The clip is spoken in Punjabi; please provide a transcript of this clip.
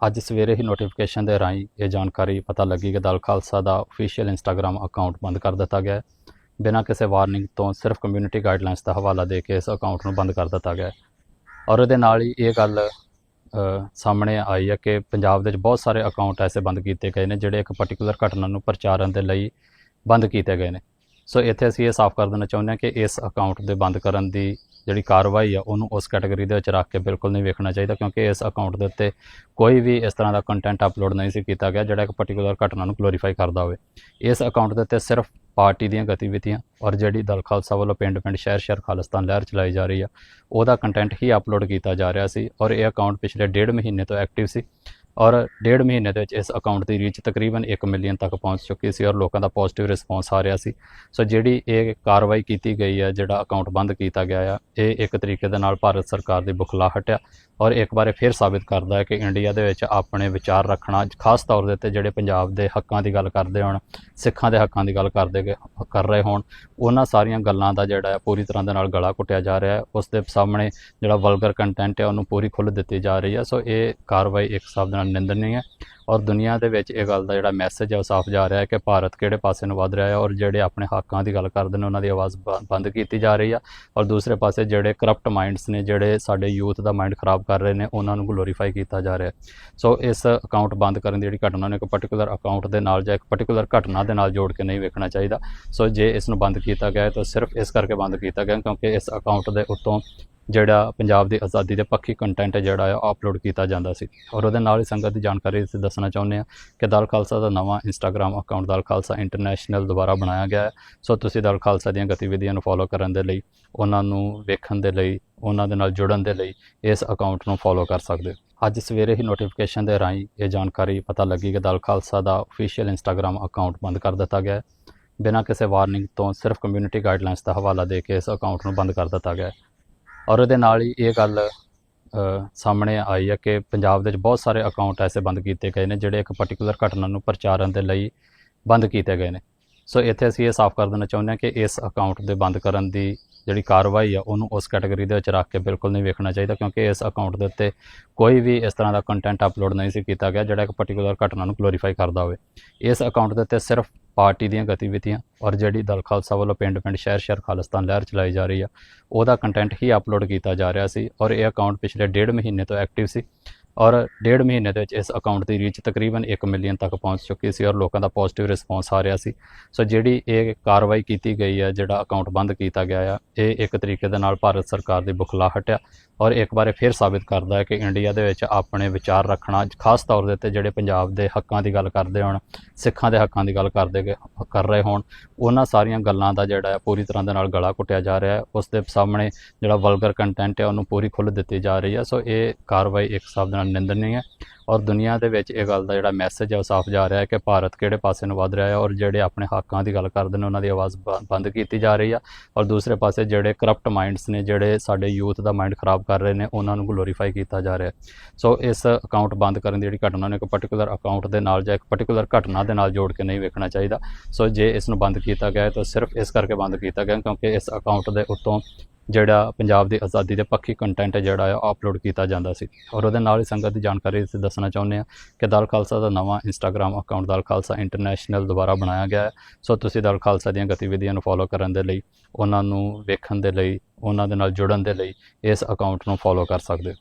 ਅੱਜ ਸਵੇਰੇ ਹੀ ਨੋਟੀਫਿਕੇਸ਼ਨ ਦੇ ਰਾਹੀਂ ਇਹ ਜਾਣਕਾਰੀ ਪਤਾ ਲੱਗੀ ਕਿ ਦਲ ਖਾਲਸਾ ਦਾ ਅਫੀਸ਼ੀਅਲ ਇੰਸਟਾਗ੍ਰam ਅਕਾਊਂਟ ਬੰਦ ਕਰ ਦਿੱਤਾ ਗਿਆ ਹੈ। ਬਿਨਾਂ ਕਿਸੇ ਵਾਰਨਿੰਗ ਤੋਂ ਸਿਰਫ ਕਮਿਊਨਿਟੀ ਗਾਈਡਲਾਈਨਸ ਦਾ ਹਵਾਲਾ ਦੇ ਕੇ ਇਸ ਅਕਾਊਂਟ ਨੂੰ ਬੰਦ ਕਰ ਦਿੱਤਾ ਗਿਆ ਹੈ। ਔਰ ਇਹਦੇ ਨਾਲ ਹੀ ਇਹ ਗੱਲ ਸਾਹਮਣੇ ਆਈ ਹੈ ਕਿ ਪੰਜਾਬ ਦੇ ਵਿੱਚ ਬਹੁਤ ਸਾਰੇ ਅਕਾਊਂਟ ਐਸੇ ਬੰਦ ਕੀਤੇ ਗਏ ਨੇ ਜਿਹੜੇ ਇੱਕ ਪਾਰਟਿਕੂਲਰ ਘਟਨਾ ਨੂੰ ਪ੍ਰਚਾਰਨ ਦੇ ਲਈ ਬੰਦ ਕੀਤੇ ਗਏ ਨੇ। ਸੋ ਇੱਥੇ ਅਸੀਂ ਇਹ ਸਾਫ਼ ਕਰ ਦੇਣਾ ਚਾਹੁੰਦੇ ਹਾਂ ਕਿ ਇਸ ਅਕਾਊਂਟ ਦੇ ਬੰਦ ਕਰਨ ਦੀ ਜਿਹੜੀ ਕਾਰਵਾਈ ਆ, ਉਹਨੂੰ ਉਸ ਕੈਟਾਗਰੀ ਦੇ ਵਿੱਚ ਰੱਖ ਕੇ ਬਿਲਕੁਲ ਨਹੀਂ ਵੇਖਣਾ ਚਾਹੀਦਾ, ਕਿਉਂਕਿ ਇਸ ਅਕਾਊਂਟ ਦੇ ਉੱਤੇ ਕੋਈ ਵੀ ਇਸ ਤਰ੍ਹਾਂ ਦਾ ਕੰਟੈਂਟ ਅਪਲੋਡ ਨਹੀਂ ਸੀ ਕੀਤਾ ਗਿਆ, ਜਿਹੜਾ ਇੱਕ ਪਾਰਟਿਕੂਲਰ ਘਟਨਾ ਨੂੰ ਗਲੋਰੀਫਾਈ ਕਰਦਾ ਹੋਵੇ। ਇਸ ਅਕਾਊਂਟ ਦੇ ਉੱਤੇ ਸਿਰਫ ਪਾਰਟੀ ਦੀਆਂ ਗਤੀਵਿਧੀਆਂ ਔਰ ਜਿਹੜੀ ਦਲ ਖਾਲਸਾ ਵੱਲੋਂ ਪਿੰਡ ਪਿੰਡ ਸ਼ਹਿਰ ਸ਼ਹਿਰ ਖਾਲਿਸਤਾਨ, ਲਹਿਰ ਚਲਾਈ ਜਾ ਰਹੀ ਆ, ਉਹਦਾ ਕੰਟੈਂਟ ਹੀ ਅਪਲੋਡ ਕੀਤਾ ਜਾ ਰਿਹਾ ਸੀ ਔਰ ਇਹ ਅਕਾਊਂਟ ਪਿਛਲੇ ਡੇਢ ਮਹੀਨੇ ਤੋਂ ਐਕਟਿਵ ਸੀ। ਔਰ ਡੇਢ ਮਹੀਨੇ ਦੇ ਵਿੱਚ ਇਸ ਅਕਾਊਂਟ ਦੀ ਰੀਚ ਤਕਰੀਬਨ 1 ਮਿਲੀਅਨ ਤੱਕ ਪਹੁੰਚ ਚੁੱਕੀ ਸੀ ਔਰ ਲੋਕਾਂ ਦਾ ਪੋਜ਼ਿਟਿਵ ਰਿਸਪੌਂਸ ਆ ਰਿਹਾ ਸੀ। ਸੋ ਜਿਹੜੀ ਇਹ ਕਾਰਵਾਈ ਕੀਤੀ ਗਈ ਹੈ, ਜਿਹੜਾ ਅਕਾਊਂਟ ਬੰਦ ਕੀਤਾ ਗਿਆ ਆ, ਇਹ ਇੱਕ ਤਰੀਕੇ ਦੇ ਨਾਲ ਭਾਰਤ ਸਰਕਾਰ ਦੀ ਬੁਖਲਾਹਟ ਆ। ਔਰ ਇੱਕ ਵਾਰੇ ਫਿਰ ਸਾਬਿਤ ਕਰਦਾ ਹੈ ਕਿ ਇੰਡੀਆ ਦੇ ਵਿੱਚ ਆਪਣੇ ਵਿਚਾਰ ਰੱਖਣਾ, ਖਾਸ ਤੌਰ ਦੇ ਉੱਤੇ ਜਿਹੜੇ ਪੰਜਾਬ ਦੇ ਹੱਕਾਂ ਦੀ ਗੱਲ ਕਰਦੇ ਹੋਣ, ਸਿੱਖਾਂ ਦੇ ਹੱਕਾਂ ਦੀ ਗੱਲ ਕਰਦੇ ਗ- ਕਰ ਰਹੇ ਹੋਣ, ਉਹਨਾਂ ਸਾਰੀਆਂ ਗੱਲਾਂ ਦਾ ਜਿਹੜਾ ਹੈ ਪੂਰੀ ਤਰ੍ਹਾਂ ਦੇ ਨਾਲ ਗਲਾ ਕੁੱਟਿਆ ਜਾ ਰਿਹਾ ਹੈ। ਉਸ ਦੇ ਸਾਹਮਣੇ ਜਿਹੜਾ ਵਲਗਰ ਕੰਟੈਂਟ ਹੈ, ਉਹਨੂੰ ਪੂਰੀ ਖੁੱਲ੍ਹ ਦਿੱਤੀ ਜਾ ਰਹੀ ਹੈ। ਸੋ ਇਹ ਕਾਰਵਾਈ ਇੱਕ ਹਿਸਾਬ ਦੇ ਨਾਲ ਨਿੰਦਣੀय ਹੈ ਔਰ ਦੁਨੀਆ ਦੇ ਵਿੱਚ ਇਹ ਗੱਲ ਦਾ ਜਿਹੜਾ ਮੈਸੇਜ ਹੈ ਉਹ ਸਾਫ਼ ਜਾ ਰਿਹਾ ਹੈ ਕਿ ਭਾਰਤ ਕਿਹੜੇ ਪਾਸੇ ਨੂੰ ਵਧ ਰਿਹਾ ਹੈ ਔਰ ਜਿਹੜੇ ਆਪਣੇ ਹੱਕਾਂ ਦੀ ਗੱਲ ਕਰਦੇ ਨੇ, ਉਹਨਾਂ ਦੀ ਆਵਾਜ਼ ਬ- ਬੰਦ ਕੀਤੀ ਜਾ ਰਹੀ ਆ। ਔਰ ਦੂਸਰੇ ਪਾਸੇ ਜਿਹੜੇ ਕਰਪਟ ਮਾਈਂਡਸ ਨੇ, ਜਿਹੜੇ ਸਾਡੇ ਯੂਥ ਦਾ ਮਾਈਂਡ ਖਰਾਬ ਕਰ ਰਹੇ ਨੇ, ਉਹਨਾਂ ਨੂੰ ਗਲੋਰੀਫਾਈ ਕੀਤਾ ਜਾ ਰਿਹਾ ਸੋ ਇਸ ਅਕਾਊਂਟ ਬੰਦ ਕਰਨ ਦੀ ਜਿਹੜੀ ਘਟਨਾ ਨੂੰ, ਇੱਕ ਪਾਰਟਿਕੂਲਰ ਅਕਾਊਂਟ ਦੇ ਨਾਲ ਜਾਂ ਇੱਕ ਪਾਰਟਿਕੂਲਰ ਘਟਨਾ ਦੇ ਨਾਲ ਜੋੜ ਕੇ ਨਹੀਂ ਵੇਖਣਾ ਚਾਹੀਦਾ। ਸੋ ਜੇ ਇਸ ਨੂੰ ਬੰਦ ਕੀਤਾ ਗਿਆ ਹੈ, ਤਾਂ ਸਿਰਫ ਇਸ ਕਰਕੇ ਬੰਦ ਕੀਤਾ ਗਿਆ ਕਿਉਂਕਿ ਇਸ ਅਕਾਊਂਟ ਦੇ ਉੱਤੋਂ ਜਿਹੜਾ ਪੰਜਾਬ ਦੀ ਆਜ਼ਾਦੀ ਦੇ ਪੱਖੀ ਕੰਟੈਂਟ ਜਿਹੜਾ ਆ ਉਹ ਅਪਲੋਡ ਕੀਤਾ ਜਾਂਦਾ ਸੀ। ਔਰ ਉਹਦੇ ਨਾਲ ਹੀ ਸੰਗਤ ਦੀ ਜਾਣਕਾਰੀ ਅਸੀਂ ਦੱਸਣਾ ਚਾਹੁੰਦੇ ਹਾਂ ਕਿ ਦਲ ਖਾਲਸਾ ਦਾ ਨਵਾਂ Instagram account Dal Khalsa international ਦੁਆਰਾ ਬਣਾਇਆ ਗਿਆ ਹੈ। ਸੋ ਤੁਸੀਂ ਦਲ ਖਾਲਸਾ ਦੀਆਂ ਗਤੀਵਿਧੀਆਂ ਨੂੰ ਫੋਲੋ ਕਰਨ ਦੇ ਲਈ, ਉਹਨਾਂ ਨੂੰ ਵੇਖਣ ਦੇ ਲਈ, ਉਹਨਾਂ ਦੇ ਨਾਲ ਜੁੜਨ ਦੇ ਲਈ ਇਸ ਅਕਾਊਂਟ ਨੂੰ ਫੋਲੋ ਕਰ ਸਕਦੇ ਹੋ। ਅੱਜ ਸਵੇਰੇ ਹੀ ਨੋਟੀਫਿਕੇਸ਼ਨ ਦੇ ਰਾਹੀਂ ਇਹ ਜਾਣਕਾਰੀ ਪਤਾ ਲੱਗੀ ਕਿ ਦਲ ਖਾਲਸਾ ਦਾ ਅਫੀਸ਼ੀਅਲ ਇੰਸਟਾਗ੍ਰam ਅਕਾਊਂਟ ਬੰਦ ਕਰ ਦਿੱਤਾ ਗਿਆ ਹੈ। ਬਿਨਾਂ ਕਿਸੇ ਵਾਰਨਿੰਗ ਤੋਂ ਸਿਰਫ ਕਮਿਊਨਿਟੀ ਗਾਈਡਲਾਈਨਸ ਦਾ ਹਵਾਲਾ ਦੇ ਕੇ ਇਸ ਅਕਾਊਂਟ ਨੂੰ ਬੰਦ ਕਰ ਦਿੱਤਾ ਗਿਆ ਹੈ। ਔਰ ਉਹਦੇ ਨਾਲ ਹੀ ਇਹ ਗੱਲ ਸਾਹਮਣੇ ਆਈ ਹੈ ਕਿ ਪੰਜਾਬ ਦੇ ਵਿੱਚ ਬਹੁਤ ਸਾਰੇ ਅਕਾਊਂਟ ਐਸੇ ਬੰਦ ਕੀਤੇ ਗਏ ਨੇ ਜਿਹੜੇ ਇੱਕ ਪਾਰਟਿਕੂਲਰ ਘਟਨਾ ਨੂੰ ਪ੍ਰਚਾਰਨ ਦੇ ਲਈ ਬੰਦ ਕੀਤੇ ਗਏ ਨੇ। ਸੋ ਇੱਥੇ ਅਸੀਂ ਇਹ ਸਾਫ਼ ਕਰ ਦੇਣਾ ਚਾਹੁੰਦੇ ਹਾਂ ਕਿ ਇਸ ਅਕਾਊਂਟ ਦੇ ਬੰਦ ਕਰਨ ਦੀ ਜਿਹੜੀ ਕਾਰਵਾਈ ਆ, ਉਹਨੂੰ ਉਸ ਕੈਟਾਗਰੀ ਦੇ ਵਿੱਚ ਰੱਖ ਕੇ ਬਿਲਕੁਲ ਨਹੀਂ ਵੇਖਣਾ ਚਾਹੀਦਾ ਕਿਉਂਕਿ ਇਸ ਅਕਾਊਂਟ ਦੇ ਉੱਤੇ ਕੋਈ ਵੀ ਇਸ ਤਰ੍ਹਾਂ ਦਾ ਕੰਟੈਂਟ ਅਪਲੋਡ ਨਹੀਂ ਸੀ ਕੀਤਾ ਗਿਆ ਜਿਹੜਾ ਇੱਕ ਪਾਰਟਿਕੂਲਰ ਘਟਨਾ ਨੂੰ ਗਲੋਰੀਫਾਈ ਕਰਦਾ ਹੋਵੇ। ਇਸ ਅਕਾਊਂਟ ਦੇ ਉੱਤੇ ਸਿਰਫ ਪਾਰਟੀ ਦੀਆਂ ਗਤੀਵਿਧੀਆਂ ਔਰ ਜਿਹੜੀ ਦਲ ਖਾਲਸਾ ਵੱਲੋਂ ਪਿੰਡ ਪਿੰਡ ਸ਼ਹਿਰ ਸ਼ਹਿਰ ਖਾਲਿਸਤਾਨ ਲਹਿਰ ਚਲਾਈ ਜਾ ਰਹੀ ਆ, ਉਹਦਾ ਕੰਟੈਂਟ ਹੀ ਅਪਲੋਡ ਕੀਤਾ ਜਾ ਰਿਹਾ ਸੀ ਔਰ ਇਹ ਅਕਾਊਂਟ ਪਿਛਲੇ ਡੇਢ ਮਹੀਨੇ ਤੋਂ ਐਕਟਿਵ ਸੀ। ਔਰ ਡੇਢ ਮਹੀਨੇ ਦੇ ਵਿੱਚ ਇਸ ਅਕਾਊਂਟ ਦੀ ਰੀਚ ਤਕਰੀਬਨ 1 ਮਿਲੀਅਨ ਤੱਕ ਪਹੁੰਚ ਚੁੱਕੀ ਸੀ ਔਰ ਲੋਕਾਂ ਦਾ ਪੋਜ਼ਿਟਿਵ ਰਿਸਪੌਂਸ ਆ ਰਿਹਾ ਸੀ। ਸੋ ਜਿਹੜੀ ਇਹ ਕਾਰਵਾਈ ਕੀਤੀ ਗਈ ਹੈ ਜਿਹੜਾ ਅਕਾਊਂਟ ਬੰਦ ਕੀਤਾ ਗਿਆ ਆ, ਇਹ ਇੱਕ ਤਰੀਕੇ ਦੇ ਨਾਲ ਭਾਰਤ ਸਰਕਾਰ ਦੀ ਬੁਖਲਾਹਟ ਆ ਔਰ ਇੱਕ ਵਾਰੇ ਫਿਰ ਸਾਬਿਤ ਕਰਦਾ ਹੈ ਕਿ ਇੰਡੀਆ ਦੇ ਵਿੱਚ ਆਪਣੇ ਵਿਚਾਰ ਰੱਖਣਾ, ਖਾਸ ਤੌਰ ਦੇ ਉੱਤੇ ਜਿਹੜੇ ਪੰਜਾਬ ਦੇ ਹੱਕਾਂ ਦੀ ਗੱਲ ਕਰਦੇ ਹੋਣ, ਸਿੱਖਾਂ ਦੇ ਹੱਕਾਂ ਦੀ ਗੱਲ ਕਰਦੇ ਗ- ਕਰ ਰਹੇ ਹੋਣ, ਉਹਨਾਂ ਸਾਰੀਆਂ ਗੱਲਾਂ ਦਾ ਜਿਹੜਾ ਹੈ ਪੂਰੀ ਤਰ੍ਹਾਂ ਦੇ ਨਾਲ ਗਲਾ ਘੁੱਟਿਆ ਜਾ ਰਿਹਾ ਹੈ। ਉਸ ਦੇ ਸਾਹਮਣੇ ਜਿਹੜਾ ਵਲਗਰ ਕੰਟੈਂਟ ਹੈ, ਉਹਨੂੰ ਪੂਰੀ ਖੁੱਲ੍ਹ ਦਿੱਤੀ ਜਾ ਰਹੀ ਹੈ। ਸੋ ਇਹ ਕਾਰਵਾਈ ਇੱਕ ਹਿਸਾਬ ਦੇ ਨਾਲ ਹੈ। ਔਰ ਦੁਨੀਆ ਦੇ ਵਿੱਚ ਇਹ ਗੱਲ ਦਾ ਜਿਹੜਾ ਮੈਸੇਜ ਹੈ ਉਹ ਸਾਫ਼ ਜਾ ਰਿਹਾ ਹੈ ਕਿ ਭਾਰਤ ਕਿਹੜੇ ਪਾਸੇ ਨੂੰ ਵਧ ਰਿਹਾ ਹੈ ਔਰ ਜਿਹੜੇ ਆਪਣੇ ਹੱਕਾਂ ਦੀ ਗੱਲ ਕਰਦੇ ਨੇ, ਉਹਨਾਂ ਦੀ ਆਵਾਜ਼ ਬ- ਬੰਦ ਕੀਤੀ ਜਾ ਰਹੀ ਆ। ਔਰ ਦੂਸਰੇ ਪਾਸੇ ਜਿਹੜੇ ਕਰਪਟ ਮਾਈਂਡਸ ਨੇ, ਜਿਹੜੇ ਸਾਡੇ ਯੂਥ ਦਾ ਮਾਈਂਡ ਖਰਾਬ ਕਰ ਰਹੇ ਨੇ, ਉਹਨਾਂ ਨੂੰ ਗਲੋਰੀਫਾਈ ਕੀਤਾ ਜਾ ਰਿਹਾ ਸੋ ਇਸ ਅਕਾਊਂਟ ਬੰਦ ਕਰਨ ਦੀ ਜਿਹੜੀ ਘਟਨਾ ਨੂੰ, ਇੱਕ ਪਾਰਟਿਕੂਲਰ ਅਕਾਊਂਟ ਦੇ ਨਾਲ ਜਾਂ ਇੱਕ ਪਾਰਟਿਕੂਲਰ ਘਟਨਾ ਦੇ ਨਾਲ ਜੋੜ ਕੇ ਨਹੀਂ ਵੇਖਣਾ ਚਾਹੀਦਾ। ਸੋ ਜੇ ਇਸ ਨੂੰ ਬੰਦ ਕੀਤਾ ਗਿਆ ਹੈ, ਤਾਂ ਸਿਰਫ ਇਸ ਕਰਕੇ ਬੰਦ ਕੀਤਾ ਗਿਆ ਕਿਉਂਕਿ ਇਸ ਅਕਾਊਂਟ ਦੇ ਉੱਤੋਂ ਜਿਹੜਾ ਪੰਜਾਬ ਦੀ ਆਜ਼ਾਦੀ ਦੇ ਪੱਖੀ ਕੰਟੈਂਟ ਜਿਹੜਾ ਆ ਉਹ ਅਪਲੋਡ ਕੀਤਾ ਜਾਂਦਾ ਸੀ। ਔਰ ਉਹਦੇ ਨਾਲ ਹੀ ਸੰਗਤ ਦੀ ਜਾਣਕਾਰੀ ਅਸੀਂ ਦੱਸਣਾ ਚਾਹੁੰਦੇ ਹਾਂ ਕਿ ਦਲ ਖਾਲਸਾ ਦਾ ਨਵਾਂ Instagram account Dal Khalsa international ਦੁਆਰਾ ਬਣਾਇਆ ਗਿਆ ਹੈ। ਸੋ ਤੁਸੀਂ ਦਲ ਖਾਲਸਾ ਦੀਆਂ ਗਤੀਵਿਧੀਆਂ ਨੂੰ ਫੋਲੋ ਕਰਨ ਦੇ ਲਈ, ਉਹਨਾਂ ਨੂੰ ਵੇਖਣ ਦੇ ਲਈ, ਉਹਨਾਂ ਦੇ ਨਾਲ ਜੁੜਨ ਦੇ ਲਈ ਇਸ ਅਕਾਊਂਟ ਨੂੰ ਫੋਲੋ ਕਰ ਸਕਦੇ ਹੋ।